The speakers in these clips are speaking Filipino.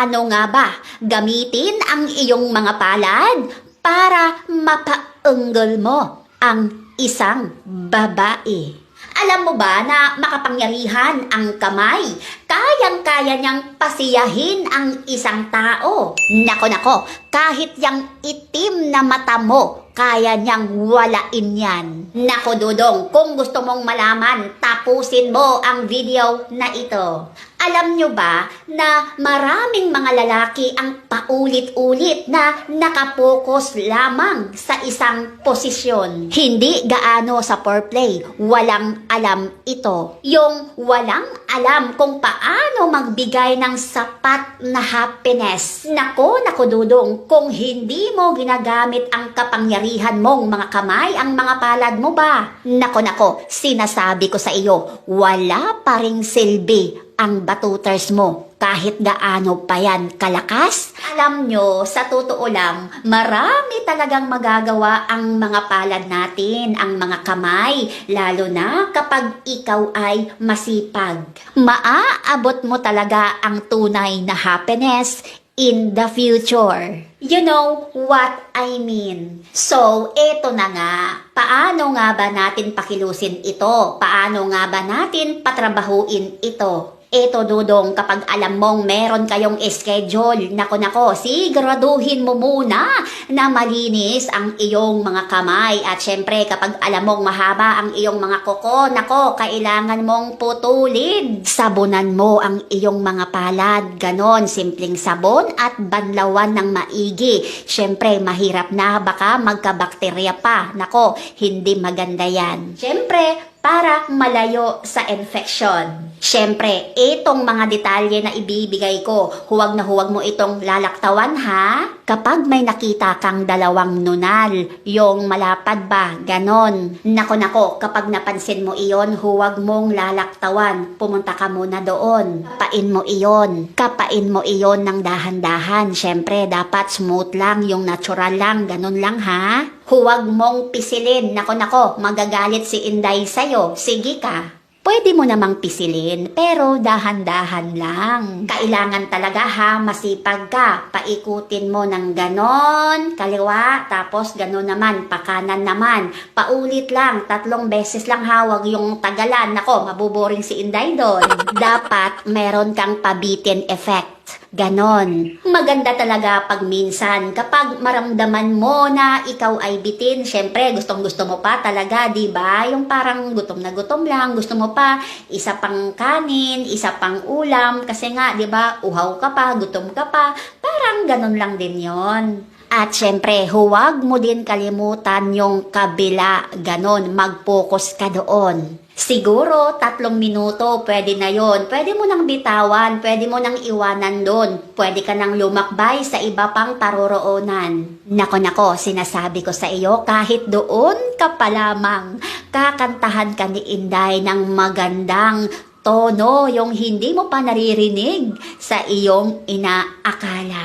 paano nga ba gamitin ang iyong mga palad para mapaunggol mo ang isang babae. Alam mo ba na makapangyarihan ang kamay? Kayang-kaya niyang pasiyahin ang isang tao. Nako nako, kahit yang itim na mata mo, kaya niyang walain yan. Nako Dudong, kung gusto mong malaman, tapusin mo ang video na ito. Alam nyo ba na maraming mga lalaki ang paulit-ulit na nakapokus lamang sa isang posisyon. Hindi gaano sa foreplay, walang alam ito. Yung walang alam kung paano magbigay ng sapat na happiness. Nako, nako dudong, kung hindi mo ginagamit ang kapangyarihan mong mga kamay, ang mga palad mo ba? Nako, nako, sinasabi ko sa iyo, wala pa ring silbi ang batuters mo kahit gaano pa yan kalakas. Alam nyo, sa totoo lang, marami talagang magagawa ang mga palad natin, ang mga kamay, lalo na kapag ikaw ay masipag. Maaabot mo talaga ang tunay na happiness in the future. You know what I mean? So, eto na nga. Paano nga ba natin pakilusin ito? Paano nga ba natin patrabahuin ito? Eto dudong kapag alam mong meron kayong schedule, nako nako, siguraduhin mo muna na malinis ang iyong mga kamay. At syempre kapag alam mong mahaba ang iyong mga kuko, nako, kailangan mong putulin. Sabunan mo ang iyong mga palad, ganon, simpleng sabon at banlawan ng maigi. Syempre mahirap na baka magkabakterya pa. Nako, hindi maganda yan. Syempre, para malayo sa infection. Siyempre, itong mga detalye na ibibigay ko, huwag na huwag mo itong lalaktawan ha. Kapag may nakita kang dalawang nunal, yung malapad ba, ganon. Nako nako, kapag napansin mo iyon, huwag mong lalaktawan. Pumunta ka muna doon. Kapain mo iyon. Kapain mo iyon ng dahan-dahan. Siyempre, dapat smooth lang, yung natural lang, ganon lang ha. Huwag mong pisilin. Nako nako, magagalit si Inday sa'yo. Sige ka. Pwede mo namang pisilin, pero dahan-dahan lang. Kailangan talaga ha, masipag ka. Paikutin mo ng ganon, kaliwa, tapos ganon naman, pakanan naman. Paulit lang, tatlong beses lang hawag yung tagalan. Nako, mabuboring si Inday doon. Dapat meron kang pabitin effect. Ganon. Maganda talaga pag minsan, kapag maramdaman mo na ikaw ay bitin, syempre gustong gusto mo pa talaga, di ba? Yung parang gutom na gutom lang, gusto mo pa isa pang kanin, isa pang ulam, kasi nga, di ba, uhaw ka pa, gutom ka pa, parang ganon lang din yon. At syempre, huwag mo din kalimutan yung kabila, ganon, mag-focus ka doon. Siguro, tatlong minuto, pwede na yon. Pwede mo nang bitawan, pwede mo nang iwanan doon. Pwede ka nang lumakbay sa iba pang paroroonan. Nako nako, sinasabi ko sa iyo, kahit doon ka pa lamang, kakantahan ka ni Inday ng magandang tono, yung hindi mo pa naririnig sa iyong inaakala.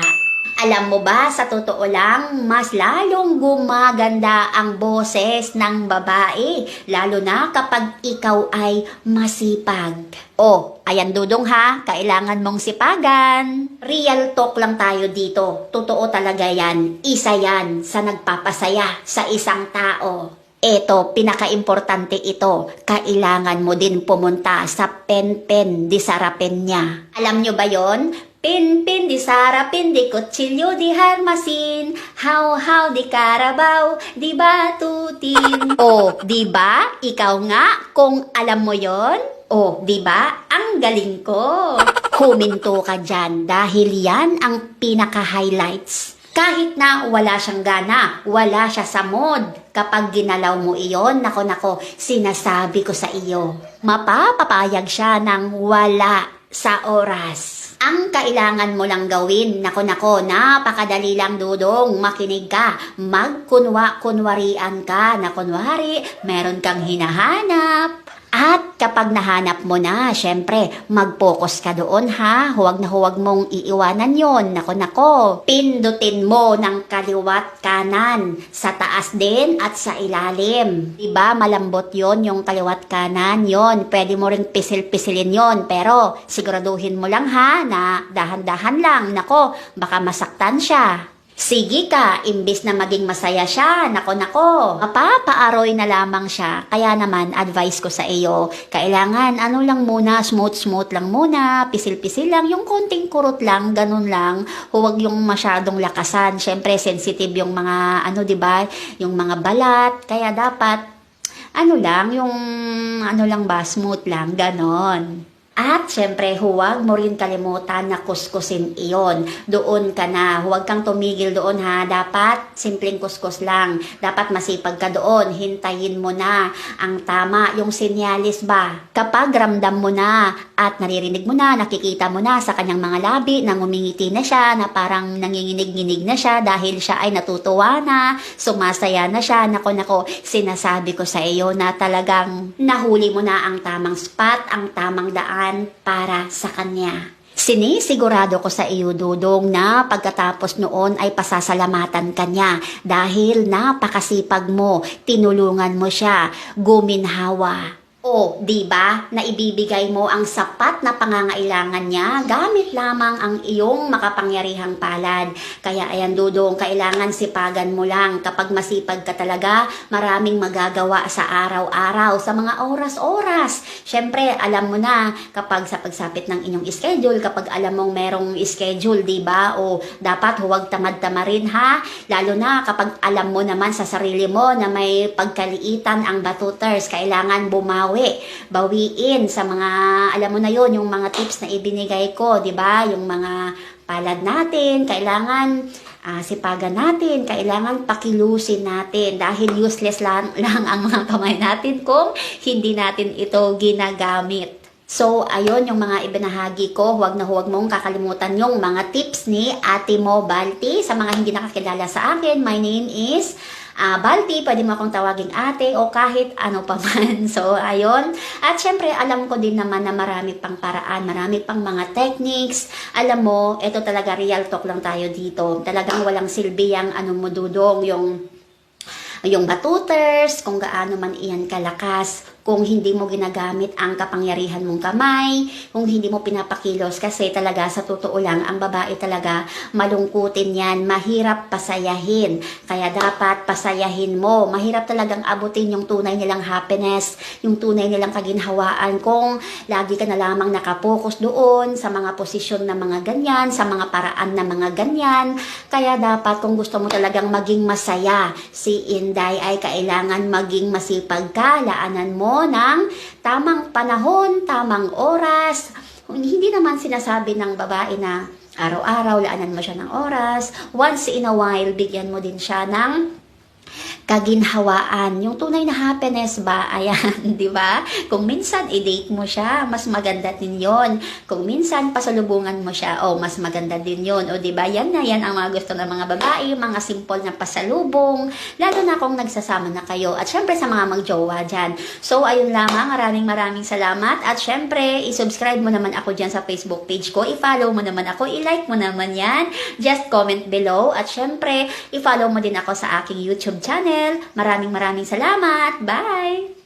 Alam mo ba, sa totoo lang, mas lalong gumaganda ang boses ng babae, lalo na kapag ikaw ay masipag. Oh, ayan dudong ha, kailangan mong sipagan. Real talk lang tayo dito. Totoo talaga yan. Isa yan sa nagpapasaya sa isang tao. Eto, pinaka-importante ito. Kailangan mo din pumunta sa pen-pen di sarapin niya. Alam nyo ba yon? Pin-pin di sarapin di kutsilyo di harmasin. How-how di karabaw di batutin. oh, di ba? Ikaw nga kung alam mo yon. Oh, di ba? Ang galing ko. Huminto ka dyan dahil yan ang pinaka-highlights. Kahit na wala siyang gana, wala siya sa mood. Kapag ginalaw mo iyon, nako nako, sinasabi ko sa iyo, mapapapayag siya ng wala sa oras. Ang kailangan mo lang gawin, nako nako, napakadali lang dudong, makinig ka, magkunwa-kunwarian ka. Na kunwari, meron kang hinahanap, At kapag nahanap mo na, syempre, mag-focus ka doon ha. Huwag na huwag mong iiwanan yon. Nako nako, pindutin mo ng kaliwat kanan. Sa taas din at sa ilalim. Diba malambot yon yung kaliwat kanan yon. Pwede mo ring pisil-pisilin yon. Pero siguraduhin mo lang ha na dahan-dahan lang. Nako, baka masaktan siya. Sige ka, imbis na maging masaya siya, nako nako, mapapaaroy na lamang siya. Kaya naman, advice ko sa iyo, kailangan ano lang muna, smooth-smooth lang muna, pisil-pisil lang, yung konting kurot lang, ganun lang. Huwag yung masyadong lakasan. Siyempre, sensitive yung mga, ano, ba, yung mga balat. Kaya dapat, ano lang, yung, ano lang ba, smooth lang, ganon. At syempre, huwag mo rin kalimutan na kuskusin iyon. Doon ka na. Huwag kang tumigil doon ha. Dapat simpleng kuskus lang. Dapat masipag ka doon. Hintayin mo na ang tama, yung sinyalis ba. Kapag ramdam mo na at naririnig mo na, nakikita mo na sa kanyang mga labi na ngumingiti na siya, na parang nanginginig-nginig na siya dahil siya ay natutuwa na, sumasaya na siya. Nako, nako, sinasabi ko sa iyo na talagang nahuli mo na ang tamang spot, ang tamang daan para sa kanya. Sinisigurado ko sa iyo, Dudong, na pagkatapos noon ay pasasalamatan ka niya dahil napakasipag mo, tinulungan mo siya, guminhawa. O, di ba, na ibibigay mo ang sapat na pangangailangan niya gamit lamang ang iyong makapangyarihang palad. Kaya ayan dudong, kailangan sipagan mo lang. Kapag masipag ka talaga, maraming magagawa sa araw-araw, sa mga oras-oras. Siyempre, alam mo na kapag sa pagsapit ng inyong schedule, kapag alam mong merong schedule, di ba? O dapat huwag tamad-tamarin ha. Lalo na kapag alam mo naman sa sarili mo na may pagkaliitan ang batuters, kailangan bumawi bawiin sa mga, alam mo na yon yung mga tips na ibinigay ko, di ba? Yung mga palad natin, kailangan ah, sipagan natin, kailangan pakilusin natin dahil useless lang, lang ang mga kamay natin kung hindi natin ito ginagamit. So, ayun yung mga ibinahagi ko. Huwag na huwag mong kakalimutan yung mga tips ni Ate Mo Balti. Sa mga hindi nakakilala sa akin, my name is ah Balti, pwede mo akong tawaging ate o kahit ano pa man. So, ayun. At syempre, alam ko din naman na marami pang paraan, marami pang mga techniques. Alam mo, ito talaga real talk lang tayo dito. Talagang walang silbi ang ano mo dudong, yung yung batuters, kung gaano man iyan kalakas, kung hindi mo ginagamit ang kapangyarihan mong kamay, kung hindi mo pinapakilos kasi talaga sa totoo lang, ang babae talaga malungkutin yan, mahirap pasayahin. Kaya dapat pasayahin mo. Mahirap talagang abutin yung tunay nilang happiness, yung tunay nilang kaginhawaan kung lagi ka na lamang nakapokus doon sa mga posisyon na mga ganyan, sa mga paraan na mga ganyan. Kaya dapat kung gusto mo talagang maging masaya, si Inday ay kailangan maging masipag ka, laanan mo ng tamang panahon, tamang oras. Hindi naman sinasabi ng babae na araw-araw laanan mo siya ng oras. Once in a while, bigyan mo din siya ng kaginhawaan. Yung tunay na happiness ba, ayan, di ba? Kung minsan i-date mo siya, mas maganda din yon. Kung minsan pasalubungan mo siya, oh, mas maganda din yon. O di ba? Yan na yan ang mga gusto ng mga babae, mga simple na pasalubong, lalo na kung nagsasama na kayo. At syempre sa mga magjowa dyan. So, ayun lamang, maraming maraming salamat. At syempre, i-subscribe mo naman ako dyan sa Facebook page ko. I-follow mo naman ako, i-like mo naman yan. Just comment below. At syempre, i-follow mo din ako sa aking YouTube channel. Maraming maraming salamat. Bye!